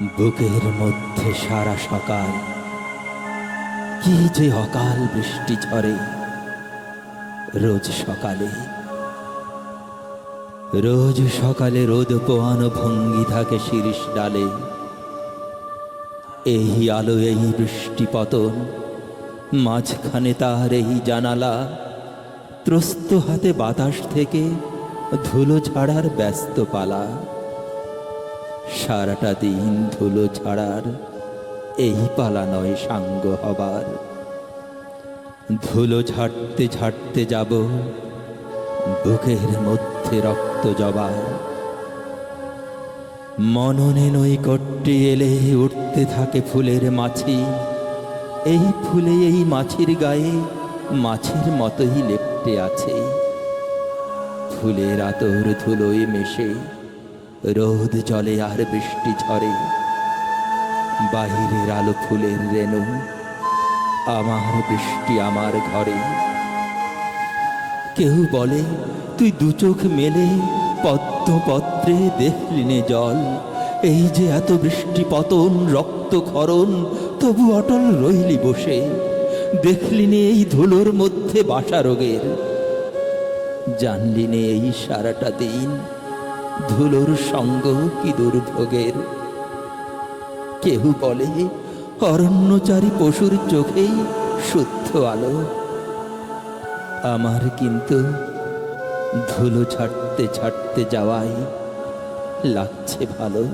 বুকের মধ্যে সারা সকাল। কি যে অকাল বৃষ্টি ঝরে রোজ সকালে। রোজ সকালে রোদ পোয়ানো ভঙ্গি থাকে শিরিষ ডালে। এই আলো, এই বৃষ্টি পতন, মাঝখানে তার এই জানালা, ত্রস্ত হাতে বাতাস থেকে ধুলো ছাড়ার ব্যস্ত পালা। সারাটা দিন ধুলো ঝাড়ার এই পালা নয় সাঙ্গ হবার। ধুলো ঝাড়তে ঝাড়তে যাব, বুকের মধ্যে রক্ত জবার। মননে নই নৈকট্যে এলে উঠতে থাকে ফুলের মাছি। এই ফুলে এই মাছির গায়ে মাছের মতোই লেপটে আছে। ফুলের আতর ধুলোয় মেশে রোদ জলে আর বৃষ্টি ঝরে। বাহিরের আলো ফুলের রেণু, আমার বৃষ্টি আমার ঘরে। কেউ বলে, তুই দু চোখ মেলে পদ্মপত্রে দেখলি নে জল। এই যে এত বৃষ্টি পতন রক্তক্ষরণ তবু অটল রইলি বসে। দেখলি নে এই ধুলোর মধ্যে বাসা রোগের। জানলি নে এই সারাটা দিন ধুলোর সঙ্গ কি দুর্ভোগের? কেহ বলে, অরণ্যচারী পশুর চোখেই শুদ্ধ আলো। আমার কিন্তু ধুলো ছাড়তে ছাড়তে যাওয়াই লাগছে ভালো।